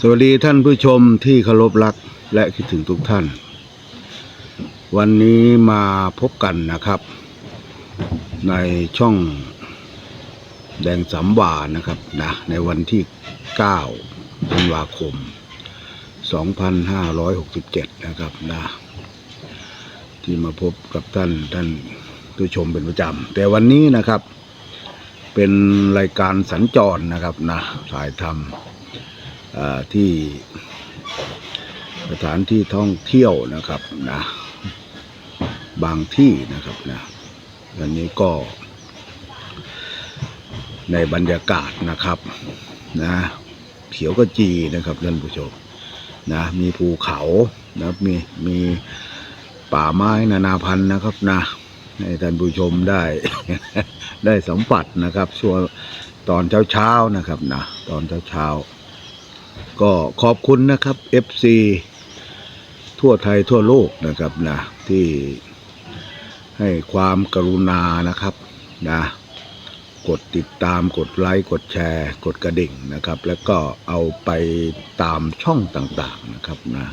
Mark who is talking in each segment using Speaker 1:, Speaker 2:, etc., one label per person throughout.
Speaker 1: สวัสดีท่านผู้ชมที่เคารพรักและคิดถึงทุกท่าน วันนี้มาพบกันนะครับ ในช่องแดงสามวานะครับนะในวันที่9ธันวาคม 2567 นะครับนะที่มาพบกับท่านท่านผู้ชมเป็นประจำ แต่วันนี้นะครับ เป็นรายการสัญจรนะครับนะถ่ายทำ ที่สถานที่ท่องเที่ยวนะครับนะบางที่นะครับนะวันนี้ก็ ในบรรยากาศนะครับนะเขียวกระจีนะครับท่านผู้ชมนะมีภูเขานะมีมีป่าไม้นานาพันธุ์นะครับนะให้ท่านผู้ชมได้ ได้สัมผัสนะครับช่วงตอนเช้าๆนะครับนะตอนเช้าๆ ก็ขอบคุณนะครับ FC ทั่วไทยทั่วโลกนะครับนะที่ให้ความกรุณานะครับนะกดติดตามกดไลค์กดแชร์ กดกระดิ่งนะครับ แล้วก็เอาไปตามช่องต่างๆนะครับนะ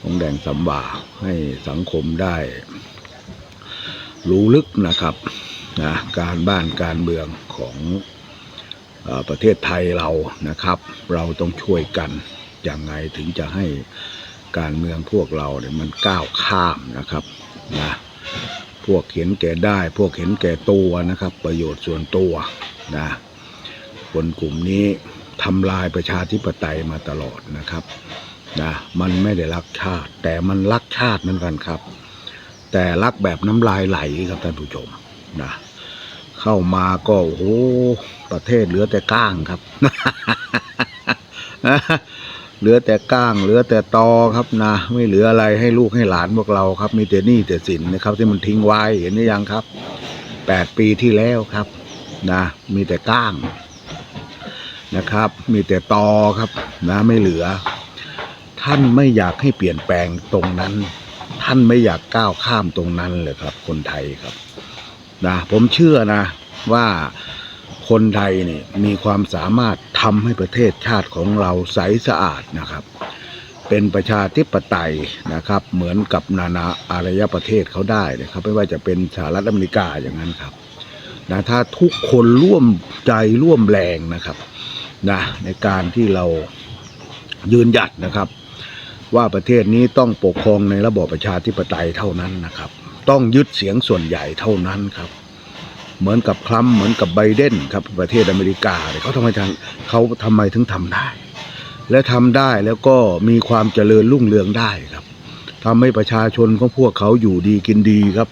Speaker 1: ของแดงสำบาให้สังคมได้ รู้ลึกนะครับนะการบ้านการเมืองของ ประเทศไทยเรานะครับ เราต้องช่วยกันอยังไงถึงจะให้การเมืองพวกเราเนี่ยมันก้าวข้ามนะครับนะพวกเห็นแก่ได้ พวกเห็นแก่ตัวนะครับ ประโยชน์ส่วนตัวนะคนกลุ่มนี้ทำลายประชาธิปไตยมาตลอดนะครับนะมันไม่ได้รักชาติ แต่มันรักชาติเหมือนกันครับ แต่รักแบบน้ำลายไหลครับท่านผู้ชมนะ เข้ามาก็โอ้โหประเทศเหลือแต่ก้างครับ เหลือแต่ก้าง เหลือแต่ตอครับนะ ไม่เหลืออะไรให้ลูกให้หลานพวกเราครับ มีแต่หนี้แต่สินนะครับ ที่มันทิ้งไว้เห็นหรือยังครับแปดปีที่แล้วครับ นะ มีแต่ก้างนะครับ มีแต่ตอครับ นะไม่เหลือ ท่านไม่อยากให้เปลี่ยนแปลงตรงนั้น ท่านไม่อยากก้าวข้ามตรงนั้นเลยครับ คนไทยครับ นะผมเชื่อนะว่าคนไทยเนี่ยมีความสามารถทำให้ประเทศชาติของเราใสสะอาดนะครับ เป็นประชาธิปไตยนะครับ เหมือนกับนานาอารยประเทศเขาได้นะครับ ไม่ว่าจะเป็นสหรัฐอเมริกาอย่างนั้นครับนะถ้าทุกคนร่วมใจร่วมแรงนะครับนะในการที่เรายืนหยัดนะครับ ว่าประเทศนี้ต้องปกครองในระบอบประชาธิปไตยเท่านั้นนะครับ ต้องยึดเสียงส่วนใหญ่เท่านั้นครับ เหมือนกับคลัมเหมือนกับไบเดนครับประเทศอเมริกาเนี่ยเขาทำไมทางเขาทำไมถึงทำได้ และทำได้แล้วก็มีความเจริญรุ่งเรืองได้ครับทำให้ประชาชนของพวกเขาอยู่ดีกินดีครับ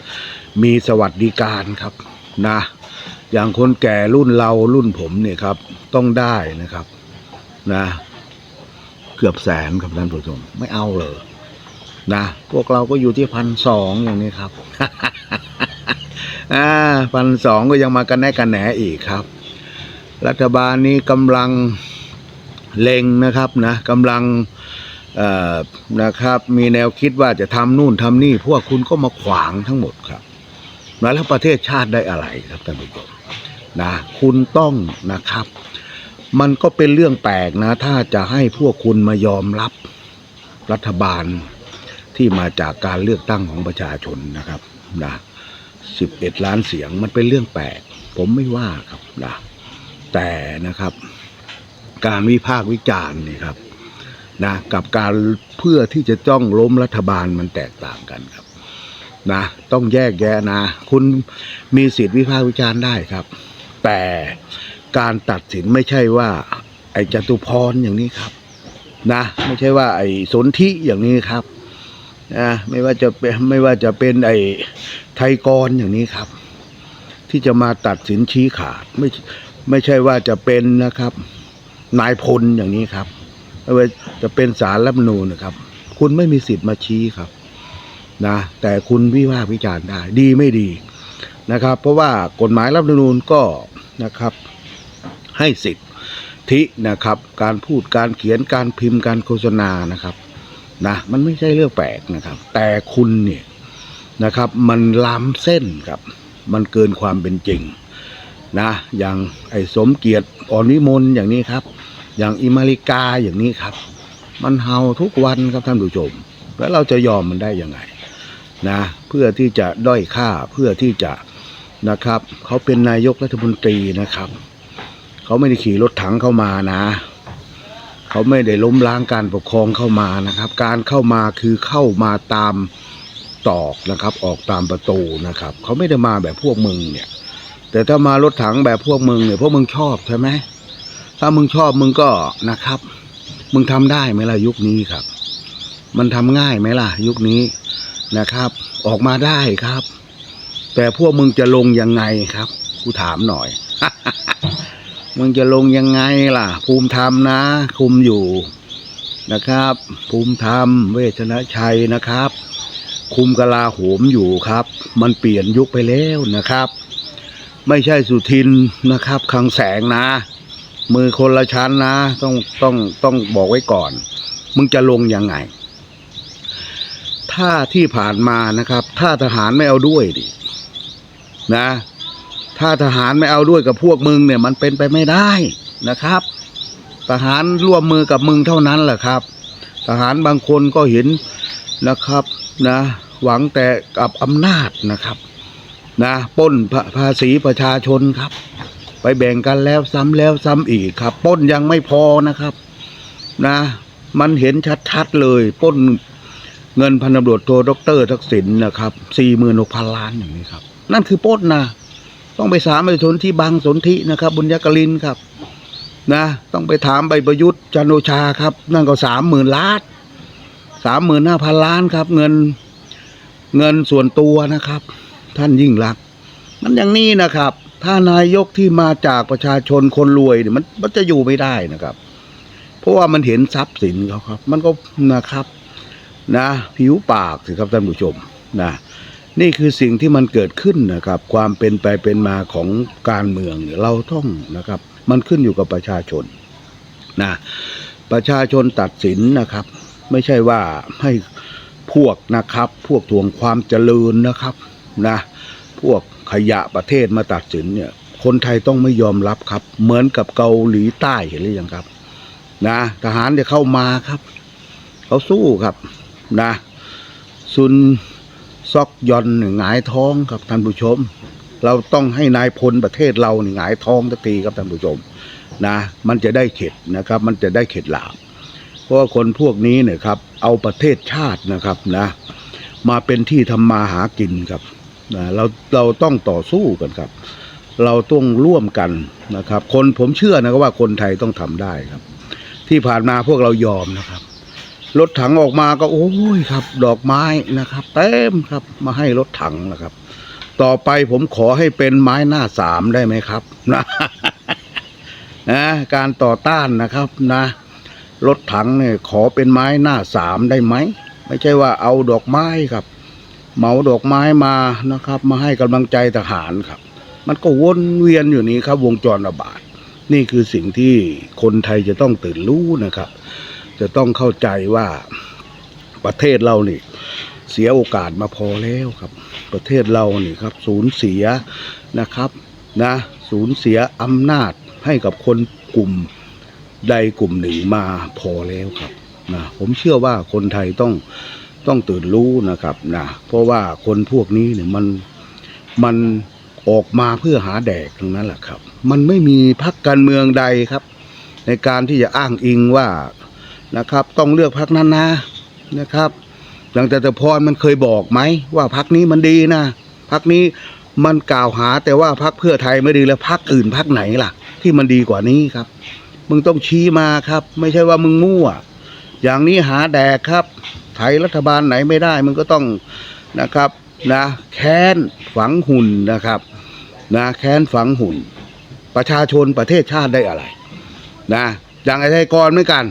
Speaker 1: มีสวัสดิการครับนะอย่างคนแก่รุ่นเรารุ่นผมเนี่ยครับ ต้องได้นะครับนะ เกือบแสนครับท่านผู้ชมไม่เอาเลย นะพวกเราก็อยู่ที่พันสองอย่างนี้ครับอ่าพันสองก็ยังมากันแน่กันแหนอีกครับ รัฐบาลนี้กำลังเล็งนะครับนะกำลังนะครับ มีแนวคิดว่าจะทำนู่นทำนี่ พวกคุณก็มาขวางทั้งหมดครับแล้วประเทศชาติได้อะไรครับท่านผู้ชมนะคุณต้องนะครับ มันก็เป็นเรื่องแปลกนะ ถ้าจะให้พวกคุณมายอมรับรัฐบาล ที่มาจากการเลือกตั้งของประชาชนนะครับนะสิบเอ็ดล้านเสียงมันเป็นเรื่องแปลก ผมไม่ว่าครับนะแต่นะครับ การวิพากษ์วิจารณ์นี่ครับนะกับการเพื่อที่จะจ้องล้มรัฐบาลมันแตกต่างกันครับนะต้องแยกแยะนะ คุณมีสิทธิวิพากษ์วิจารณ์ได้ครับ แต่การตัดสินไม่ใช่ว่า ไอ้จตุพรอย่างนี้ครับ นะ ไม่ใช่ว่าไอ้สนธิอย่างนี้ครับ นะไม่ว่าจะเป็นไม่ว่าจะเป็นไอ้ไทยกรอย่างนี้ครับ ที่จะมาตัดสินชี้ขาดไม่ไม่ใช่ว่าจะเป็นนะครับ นายพลอย่างนี้ครับไม่ว่าจะเป็นสารรัฐมนูญนะครับ คุณไม่มีสิทธิ์มาชี้ครับนะแต่คุณวิพากษ์วิจารณ์ได้ ดีไม่ดีนะครับ เพราะว่ากฎหมายรัฐมนูญก็นะครับ ให้สิทธินะครับ การพูดการเขียนการพิมพ์การโฆษณานะครับ นะมันไม่ใช่เรื่องแปลกนะครับ แต่คุณเนี่ยนะครับ มันล้ำเส้นครับ มันเกินความเป็นจริงนะอย่างไอ้สมเกียรติอ่อนวิมลอย่างนี้ครับ อย่างอเมริกาอย่างนี้ครับ มันเห่าทุกวันครับท่านผู้ชม แล้วเราจะยอมมันได้ยังไงนะเพื่อที่จะด้อยค่าเพื่อที่จะนะครับ เขาเป็นนายกรัฐมนตรีนะครับ เขาไม่ได้ขี่รถถังเข้ามานะ เขาไม่ได้ล้มล้างการปกครองเข้ามานะครับ การเข้ามาคือเข้ามาตามตอกนะครับ ออกตามประตูนะครับ เขาไม่ได้มาแบบพวกมึงเนี่ย แต่ถ้ามารถถังแบบพวกมึงเนี่ยพวกมึงชอบใช่ไหมถ้ามึงชอบมึงก็นะครับ มึงทำได้ไหมล่ะยุคนี้ครับ มันทำง่ายไหมล่ะ ยุคนี้นะครับ ออกมาได้ครับ แต่พวกมึงจะลงยังไงครับกูถามหน่อย มึงจะลงยังไงล่ะ ภูมิธรรมนะ คุมอยู่นะครับ ภูมิธรรม เวชนะชัยนะครับ คุมกลาโหมอยู่ครับ มันเปลี่ยนยุคไปแล้วนะครับ ไม่ใช่สุทินนะครับคังแสงนะ มือคนละชั้นนะ ต้องต้องต้องบอกไว้ก่อน มึงจะลงยังไง ถ้าที่ผ่านมานะครับ ถ้าทหารไม่เอาด้วยดินะ ถ้าทหารไม่เอาด้วยกับพวกมึงเนี่ย มันเป็นไปไม่ได้นะครับ ทหารร่วมมือกับมึงเท่านั้นแหละครับ ทหารบางคนก็เห็นนะครับนะ หวังแต่กับอำนาจนะครับ นะป้นภาษีประชาชนครับ ไปแบ่งกันแล้วซ้ำแล้วซ้ำอีกครับป้นยังไม่พอนะครับ นะ มันเห็นชัดๆเลยป้นเงินพันตำรวจโทดอกเตอรทักษิณนะครับสี่หมื่นหกพันล้านอย่างนี้ครับ นั่นคือป้นนะ ต้องไปสามประชนที่บางสนธินะครับบุญยกลินครับนะต้องไปถามใบประยุทธ์จันโอชาครับ นั่นก็สามหมื่นล้านสามหมื่นห้าพันล้านครับ เงินเงินส่วนตัวนะครับ ท่านยิ่งรัก มันอย่างนี้นะครับ ถ้านายกที่มาจากประชาชนคนรวยเนี่ยมันมันจะอยู่ไม่ได้นะครับ เพราะว่ามันเห็นทรัพย์สินเขาครับ มันก็นะครับ นะ ผิวปากสิครับท่านผู้ชมนะ นี่คือสิ่งที่มันเกิดขึ้นนะครับ ความเป็นไปเป็นมาของการเมืองเราต้องนะครับ มันขึ้นอยู่กับประชาชนนะประชาชนตัดสินนะครับ ไม่ใช่ว่าให้พวกนะครับ พวกทวงความเจริญนะครับนะพวกขยะประเทศมาตัดสินเนี่ย คนไทยต้องไม่ยอมรับครับ เหมือนกับเกาหลีใต้เห็นหรือยังครับ นะ ทหารจะเข้ามาครับ เขาสู้ครับ นะซุน ซอกยอนเนี่ยหงายท้องครับท่านผู้ชม เราต้องให้นายพลประเทศเราเนี่ยหงายท้องสักทีครับท่านผู้ชมนะมันจะได้เข็ดนะครับ มันจะได้เข็ดหลาบเพราะว่าคนพวกนี้เนี่ยครับ เอาประเทศชาตินะครับนะ มาเป็นที่ทำมาหากินครับนะเราเราต้องต่อสู้กันครับ เราต้องร่วมกันนะครับ คนผมเชื่อนะครับว่าคนไทยต้องทำได้ครับ ที่ผ่านมาพวกเรายอมนะครับ รถถังออกมาก็โอ้ยครับ ดอกไม้นะครับเต็มครับมาให้รถถังนะครับ ต่อไปผมขอให้เป็นไม้หน้าสามได้ไหมครับนะนะการต่อต้านนะครับนะรถถังเนี่ยขอเป็นไม้หน้าสามได้ไหมไม่ใช่ว่าเอาดอกไม้ครับเหมาดอกไม้มานะครับ มาให้กำลังใจทหารครับ มันก็วนเวียนอยู่นี้ครับ วงจรระบาดนี่คือสิ่งที่คนไทยจะต้องตื่นรู้นะครับ จะต้องเข้าใจว่าประเทศเรานี่เสียโอกาสมาพอแล้วครับ ประเทศเรานี่ครับ สูญเสียนะครับนะสูญเสียอำนาจให้กับคนกลุ่มใดกลุ่มหนึ่งมาพอแล้วครับนะผมเชื่อว่าคนไทยต้องต้องตื่นรู้นะครับนะเพราะว่าคนพวกนี้เนี่ยมันมันออกมาเพื่อหาแดกทั้งนั้นแหละครับ มันไม่มีพักการเมืองใดครับ ในการที่จะอ้างอิงว่า นะครับ ต้องเลือกพักนั้นนะนะครับอย่างแต่แต่พรมันเคยบอกไหมว่าพักนี้มันดีนะพักนี้มันกล่าวหาแต่ว่าพักเพื่อไทยไม่ดีแล้วพักอื่นพักไหนล่ะ ที่มันดีกว่านี้ครับ มึงต้องชี้มาครับ ไม่ใช่ว่ามึงมั่ว อย่างนี้หาแดกครับ ไทยรัฐบาลไหนไม่ได้ มึงก็ต้องนะครับนะแค้นฝังหุ่นนะครับนะแค้นฝังหุ่น ประชาชนประเทศชาติได้อะไร นะอย่างไอ้ไทยกรเหมือนกัน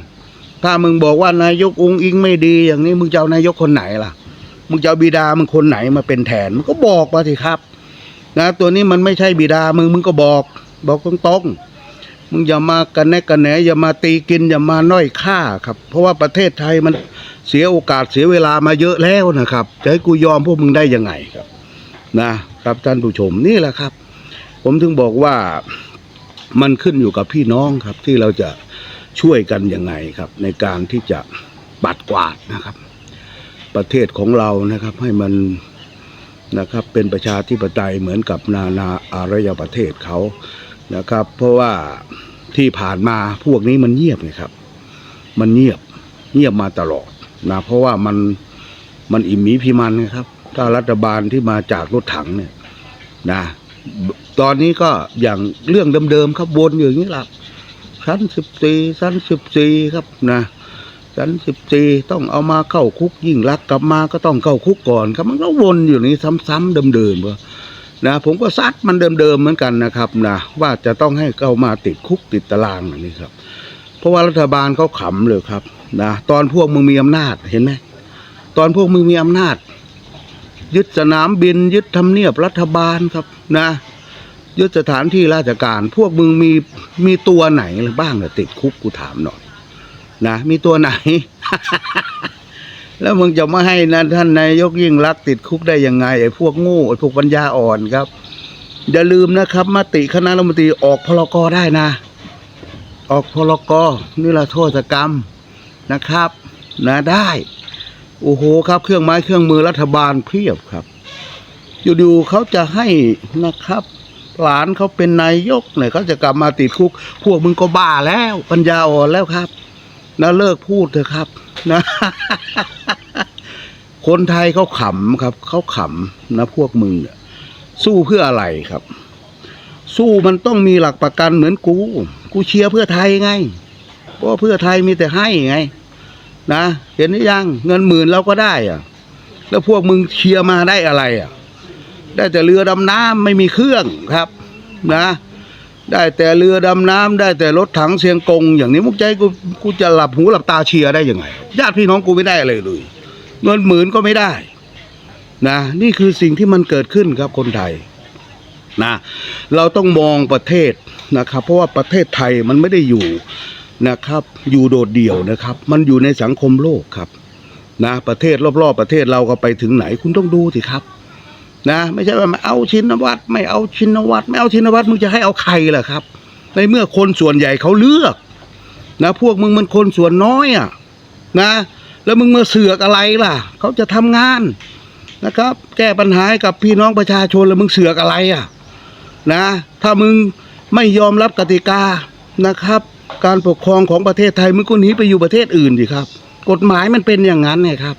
Speaker 1: ถ้ามึงบอกว่านายกองค์อิงไม่ดี อย่างนี้มึงจะเอานายกคนไหนล่ะ มึงจะเอาบิดามึงคนไหนมาเป็นแทนมึงก็บอกมาสิครับ นะ ตัวนี้มันไม่ใช่บิดามึงมึงก็บอก บอกตรงๆมึงอย่ามากันแนกกันแหนอย่ามาตีกินอย่ามาน้อยค่าครับ เพราะว่าประเทศไทยมันเสียโอกาสเสียเวลามาเยอะแล้วนะครับ จะให้กูยอมพวกมึงได้ยังไงครับ นะครับท่านผู้ชมนี่แหละครับ ผมถึงบอกว่ามันขึ้นอยู่กับพี่น้องครับ ที่เราจะ ช่วยกันยังไงครับ ในการที่จะปัดกวาดนะครับ ประเทศของเรานะครับให้มันนะครับเป็นประชาธิปไตยเหมือนกับนานาอารยประเทศเขานะครับ เพราะว่าที่ผ่านมาพวกนี้มันเงียบไงครับ มันเงียบเงียบมาตลอดนะเพราะว่ามันมันอิ่มมีพิมันนะครับ ถ้ารัฐบาลที่มาจากรถถังเนี่ยนะ ตอนนี้ก็อย่างเรื่องเดิมๆครับวนอยู่อย่างนี้แหละ ชั้นสิบสี่ชั้นสิบสี่ครับนะชั้นสิบสี่ต้องเอามาเข้าคุกยิ่งรักกลับมาก็ต้องเข้าคุกก่อนครับมันก็วนอยู่นี้ซ้ำๆเดิมๆว่านะผมก็ซัดมันเดิมๆเหมือนกันนะครับนะว่าจะต้องให้เข้ามาติดคุกติดตารางอย่างนี้ครับ เพราะว่ารัฐบาลเขาขำเลยครับนะตอนพวกมึงมีอำนาจเห็นไหมตอนพวกมึงมีอำนาจ ยึดสนามบินยึดทำเนียบรัฐบาลครับนะ ยึดสถานที่ราชการ พวกมึงมีมีตัวไหนบ้างเนี่ยติดคุกกูถามหน่อยนะมีตัวไหน แล้วมึงจะมาให้นะท่านนายกยิ่งรักติดคุกได้ยังไงไอ้พวกโง่ไอ้พวกปัญญาอ่อนครับ อย่าลืมนะครับมติคณะรัฐมนตรีออกพลกรได้นะ ออกพลกรนี่ละโทษกรรมนะครับ นะได้โอ้โหครับ เครื่องไม้เครื่องมือรัฐบาลเพียบครับ อยู่ๆเขาจะให้นะครับ หลานเขาเป็นนายกเนี่ยเขาจะกลับมาติดคุก พวกมึงก็บ้าแล้วปัญญาอ่อนแล้วครับนะเลิกพูดเถอะครับ นะ คนไทยเขาขำครับเขาขำนะพวกมึงเนี่ยสู้เพื่ออะไรครับ สู้มันต้องมีหลักประกันเหมือนกู กูเชียร์เพื่อไทยไงเพราะเพื่อไทยมีแต่ให้ไง นะเห็นหรือยังเงินหมื่นเราก็ได้อะแล้วพวกมึงเชียร์มาได้อะไรอะ ได้แต่เรือดำน้ำไม่มีเครื่องครับนะ ได้แต่เรือดำน้ำได้แต่รถถังเสียงกง อย่างนี้มุกใจกูกูจะหลับหูหลับตาเชียร์ได้ยังไงญาติพี่น้องกูไม่ได้อะไรเลย เงินหมื่นก็ไม่ได้นะนี่คือสิ่งที่มันเกิดขึ้นครับคนไทยนะเราต้องมองประเทศนะครับ เพราะว่าประเทศไทยมันไม่ได้อยู่นะครับ อยู่โดดเดี่ยวนะครับ มันอยู่ในสังคมโลกครับนะประเทศรอบๆประเทศเราก็ไปถึงไหนคุณต้องดูสิครับ นะไม่ใช่ว่าไม่เอาชินวัตรไม่เอาชินวัตรไม่เอาชินวัตรมึงจะให้เอาใครล่ะครับ ในเมื่อคนส่วนใหญ่เขาเลือก นะพวกมึงมันคนส่วนน้อยอะนะ แล้วมึงมาเสือกอะไรล่ะเขาจะทำงานนะครับ แก้ปัญหาให้กับพี่น้องประชาชนแล้วมึงเสือกอะไรอะนะ ถ้ามึงไม่ยอมรับกติกานะครับ การปกครองของประเทศไทยมึงก็หนีไปอยู่ประเทศอื่นดิครับ กฎหมายมันเป็นอย่างนั้นไงครับ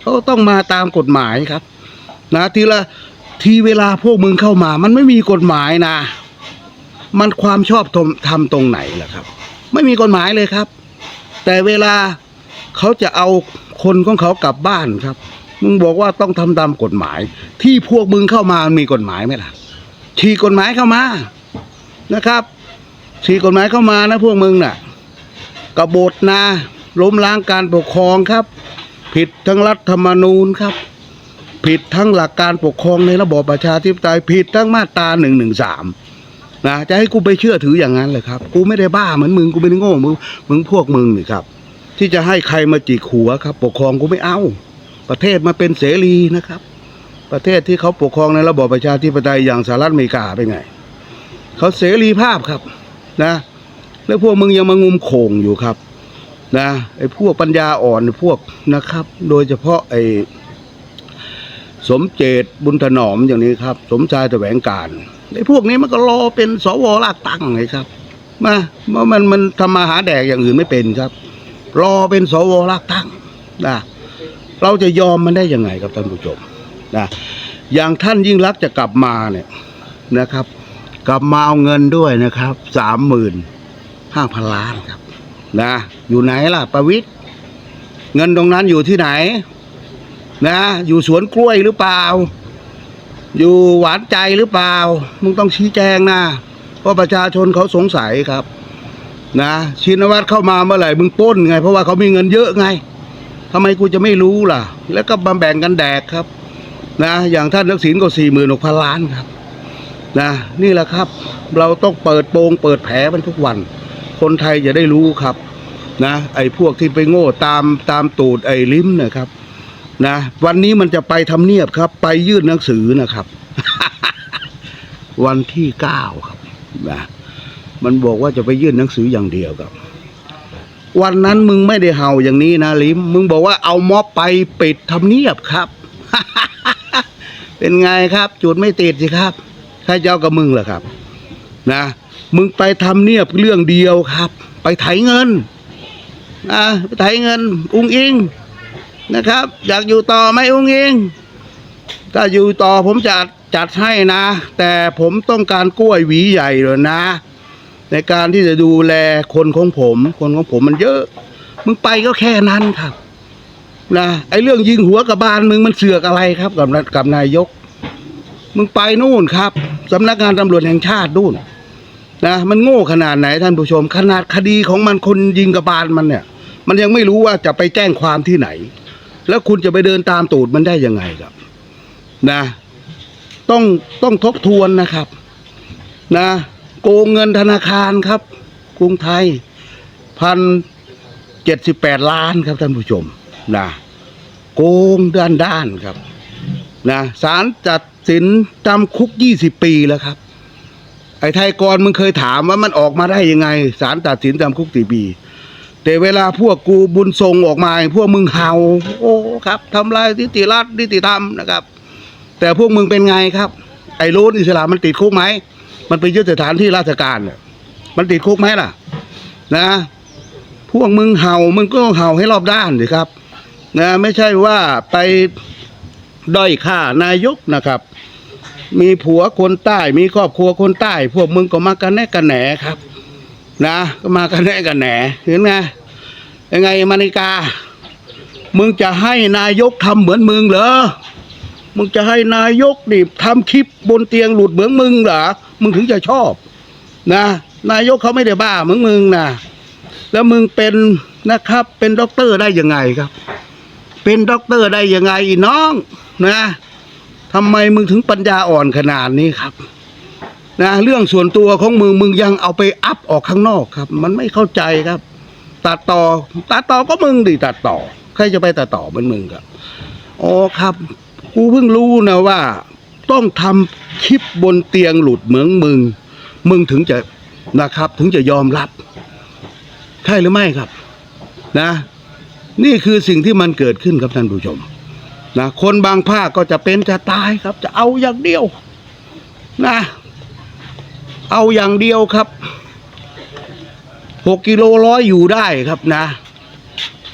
Speaker 1: เขาต้องมาตามกฎหมายครับ นะทีละทีเวลาพวกมึงเข้ามา มันไม่มีกฎหมายนะ มันความชอบทำตรงไหนล่ะครับ ไม่มีกฎหมายเลยครับ แต่เวลาเขาจะเอาคนของเขากลับบ้านครับ มึงบอกว่าต้องทำตามกฎหมาย ที่พวกมึงเข้ามามันมีกฎหมายไหมล่ะฉีกกฎหมายเข้ามานะครับฉีกกฎหมายเข้ามานะพวกมึงน่ะกบฏนะล้มล้างการปกครองครับ ผิดทั้งรัฐธรรมนูญครับ ผิดทั้งหลักการปกครองในระบอบประชาธิปไตยผิดทั้งมาตราหนึ่งหนึ่งสามนะจะให้กูไปเชื่อถืออย่างนั้นเลยครับ กูไม่ได้บ้าเหมือนมึงกูไม่ได้โง่มึงมึงพวกมึงนี่ครับ ที่จะให้ใครมาจิกหัวครับ ปกครองกูไม่เอา ประเทศมาเป็นเสรีนะครับ ประเทศที่เขาปกครองในระบอบประชาธิปไตยอย่างสหรัฐอเมริกาเป็นไงเขาเสรีภาพครับนะ แล้วพวกมึงยังมางุมโขงอยู่ครับ นะไอ้พวกปัญญาอ่อนพวกนะครับ โดยเฉพาะไอ้ สมเจตบุญถนอมอย่างนี้ครับ สมชายแสวงการไอ้พวกนี้มันก็รอเป็นสวลากตั้งไงครับ มามันมันมันทำมาหาแดกอย่างอื่นไม่เป็นครับ รอเป็นสวลากตั้งนะเราจะยอมมันได้ยังไงครับท่านผู้ชมนะอย่างท่านยิ่งรักจะกลับมาเนี่ยนะครับ กลับมาเอาเงินด้วยนะครับสามหมื่นห้าพันล้านครับนะอยู่ไหนล่ะประวิตรเงินตรงนั้นอยู่ที่ไหน นะ อยู่สวนกล้วยหรือเปล่า อยู่หวานใจหรือเปล่า มึงต้องชี้แจงนะเพราะประชาชนเขาสงสัยครับ นะชินวัตรเข้ามาเมื่อไหร่มึงป้นไง เพราะว่าเขามีเงินเยอะไงทำไมกูจะไม่รู้ล่ะ แล้วก็มาแบ่งกันแดกครับ นะอย่างท่านนักศิลก็สี่หมื่นหกพันล้านครับนะนี่แหละครับ เราต้องเปิดโปงเปิดแผลมันทุกวัน คนไทยจะได้รู้ครับ นะ ไอ้พวกที่ไปโง่ตามตามตูดไอ้ลิ้มนะครับ นะวันนี้มันจะไปทำเนียบครับ ไปยื่นหนังสือนะครับ วันที่เก้าครับนะมันบอกว่าจะไปยื่นหนังสืออย่างเดียวครับ วันนั้นมึงไม่ได้เห่าอย่างนี้นะลิมมึงบอกว่าเอาม็อบไปปิดทำเนียบครับ เป็นไงครับ จุดไม่ติดสิครับใครจะเอากับมึงเหรอครับ นะมึงไปทำเนียบเรื่องเดียวครับ ไปไถเงินนะไปไถเงิน อุ้งอิง นะครับ อยากอยู่ต่อไหมอุ้งอิงถ้าอยู่ต่อผมจะจัดให้นะ แต่ผมต้องการกล้วยหวีใหญ่เลยนะ ในการที่จะดูแลคนของผม คนของผมมันเยอะ มึงไปก็แค่นั้นครับนะไอ้เรื่องยิงหัวกับบานมึงมันเสือกอะไรครับกับกับนายก มึงไปนู่นครับสำนักงานตำรวจแห่งชาตินู่นนะมันโง่ขนาดไหนท่านผู้ชม ขนาดคดีของมันคนยิงกระบาลมันเนี่ย มันยังไม่รู้ว่าจะไปแจ้งความที่ไหน แล้วคุณจะไปเดินตามตูดมันได้ยังไงครับ นะ ต้องต้องทบทวนนะครับ นะ โกงเงินธนาคารครับ กรุงไทยพันเจ็ดสิบแปดล้านครับท่านผู้ชมนะโกงด้านด้านครับนะศาลจัดสินจำคุกยี่สิบปีแล้วครับ ไอ้ไทยกรมึงเคยถามว่ามันออกมาได้ยังไงศาลตัดสินจำคุกสี่ปี แต่เวลาพวกกูบุญทรงออกมาพวกมึงเห่า โอ้ครับทำลายนิติรัฐนิติธรรมนะครับ แต่พวกมึงเป็นไงครับ ไอ้รูนอิสลามมันติดคุกไหมมันไปยึดสถานที่ราชการเนี่ยมันติดคุกไหมล่ะ นะ พวกมึงเห่ามึงก็ต้องเห่าให้รอบด้านสิครับ นะไม่ใช่ว่าไปด้อยค่านายกนะครับ มีผัวคนใต้มีครอบครัวคนใต้ พวกมึงก็มากันแน่กันแหนครับ นะ ก็มากันแน่กันแหนเห็นไหมยังไงมานิกา มึงจะให้นายกทำเหมือนมึงเหรอมึงจะให้นายกดิทำคลิปบนเตียงหลุดเหมือนมึงเหรอมึงถึงจะชอบ นะ นายกเขาไม่ได้บ้าเหมือนมึงนะแล้วมึงเป็นนะครับ เป็นด็อกเตอร์ได้ยังไงครับ เป็นด็อกเตอร์ได้ยังไงอีน้อง นะทำไมมึงถึงปัญญาอ่อนขนาดนี้ครับ นะเรื่องส่วนตัวของมึงมึงยังเอาไปอัพออกข้างนอกครับ มันไม่เข้าใจครับ ตัดต่อตัดต่อก็มึงดิตัดต่อ ใครจะไปตัดต่อเหมือนมึงครับอ๋อครับกูเพิ่งรู้นะว่า ต้องทำคลิปบนเตียงหลุดเหมือนมึง มึงถึงจะนะครับ ถึงจะยอมรับ ใช่หรือไม่ครับ นะ นี่คือสิ่งที่มันเกิดขึ้นครับท่านผู้ชมนะคนบางภาคก็จะเป็นจะตายครับ จะเอาอย่างเดียว นะ เอาอย่างเดียวครับหกกิโลร้อยอยู่ได้ครับนะ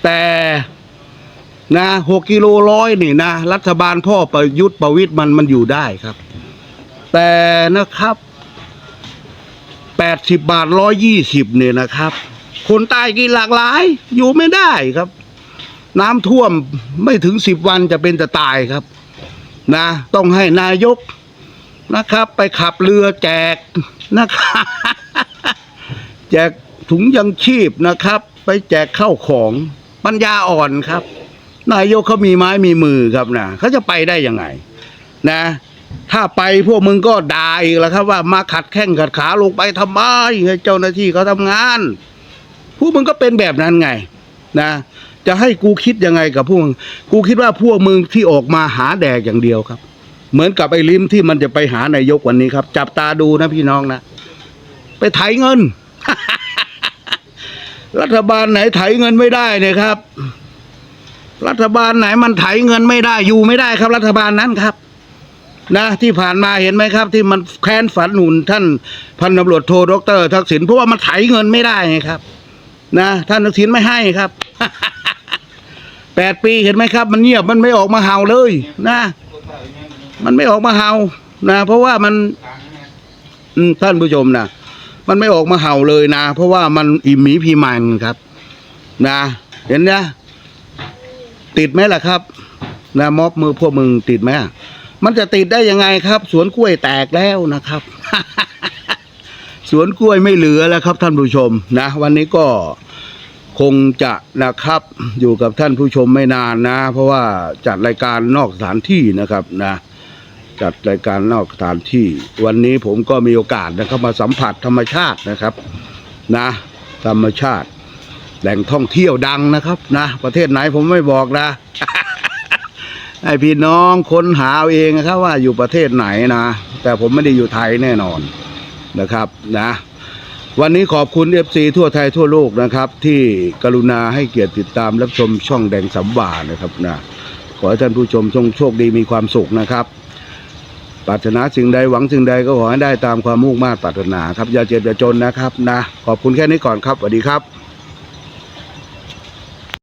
Speaker 1: แต่นะหกกิโลร้อยนี่นะ รัฐบาลพ่อประยุทธ์ประวิตยมันมันอยู่ได้ครับ แต่นะครับแปดสิบบาทร้อยยี่สิบเนี่ยนะครับ คนใต้กินหลากหลาย อยู่ไม่ได้ครับ น้ำท่วมไม่ถึงสิบวันจะเป็นจะตายครับ นะ ต้องให้นายกนะครับ ไปขับเรือแจก นะครับแจกถุงยังชีพนะครับ ไปแจกข้าวของปัญญาอ่อนครับ นายกเขามีไม้มีมือครับนะเขาจะไปได้ยังไง นะ ถ้าไปพวกมึงก็ด่าอีกแล้วครับ ว่ามาขัดแข้งขัดขาลงไปทำไมให้เจ้าหน้าที่เขาทำงาน พวกมึงก็เป็นแบบนั้นไง นะจะให้กูคิดยังไงกับพวกมึง กูคิดว่าพวกมึงที่ออกมาหาแดกอย่างเดียวครับ เหมือนกับไอ้ลิมที่มันจะไปหานายกวันนี้ครับ จับตาดูนะพี่น้องนะ ไปไถเงิน รัฐบาลไหนไถเงินไม่ได้เนี่ยครับ รัฐบาลไหนมันไถเงินไม่ได้อยู่ไม่ได้ครับ รัฐบาลนั้นครับ นะที่ผ่านมาเห็นไหมครับ ที่มันแค้นฝันหนุนท่านพันตำรวจโทดรทักษิณเพราะว่ามันไถเงินไม่ได้ไงครับ นะท่านทักษิณไม่ให้ครับแปดปีเห็นไหมครับ มันเงียบมันไม่ออกมาเห่าเลยนะ มันไม่ออกมาเห่านะ เพราะว่ามันท่านผู้ชมนะมันไม่ออกมาเห่าเลยนะ เพราะว่ามันอิ่มหมีพีมันครับ นะ เห็นนะติดไหมล่ะครับ นะม็อบมือพวกมึงติดไหมมันจะติดได้ยังไงครับ สวนกล้วยแตกแล้วนะครับ สวนกล้วยไม่เหลือแล้วครับ ท่านผู้ชมนะวันนี้ก็คงจะนะครับ อยู่กับท่านผู้ชมไม่นานนะ เพราะว่าจัดรายการนอกสถานที่นะครับนะ จัดรายการนอกสถานที่ วันนี้ผมก็มีโอกาสนะครับมาสัมผัสธรรมชาตินะครับนะ ธรรมชาติ แหล่งท่องเที่ยวดังนะครับนะ ประเทศไหนผมไม่บอกนะให้พี่น้องค้นหาเอาเองนะครับว่าอยู่ประเทศไหนนะ แต่ผมไม่ได้อยู่ไทยแน่นอนนะครับนะวันนี้ขอบคุณเอฟซีทั่วไทยทั่วโลกนะครับ ที่กรุณาให้เกียรติติดตามรับชมช่องแดงสำบ่านะครับนะขอให้ท่านผู้ชมจงโชคดีมีความสุขนะครับ ปรารถนาสิ่งใดหวังสิ่งใดก็ขอให้ได้ตามความมุ่งมา่ปรารถนาครับอย่าเจ็บอย่าจนนะครับนะขอบคุณแค่นี้ก่อนครับสวัสดีครับ